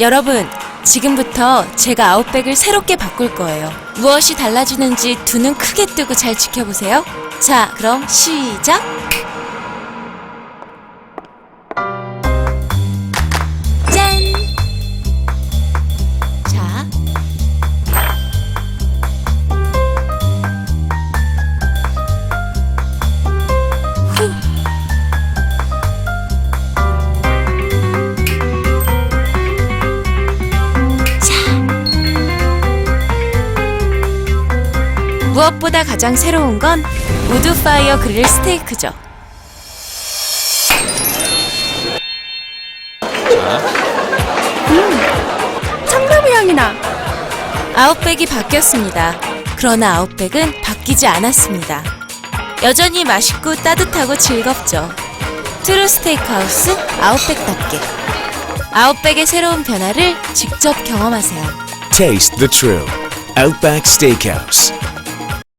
여러분, 지금부터 제가 아웃백을 새롭게 바꿀 거예요. 무엇이 달라지는지 두 눈 크게 뜨고 잘 지켜보세요. 자, 그럼 시작! 무엇보다 가장 새로운 건 우드 파이어 그릴 스테이크죠. 참나무 향이 나. 아웃백이 바뀌었습니다. 그러나 아웃백은 바뀌지 않았습니다. 여전히 맛있고 따뜻하고 즐겁죠. 트루 스테이크하우스 아웃백답게. 아웃백의 새로운 변화를 직접 경험하세요. Taste the true Outback Steakhouse.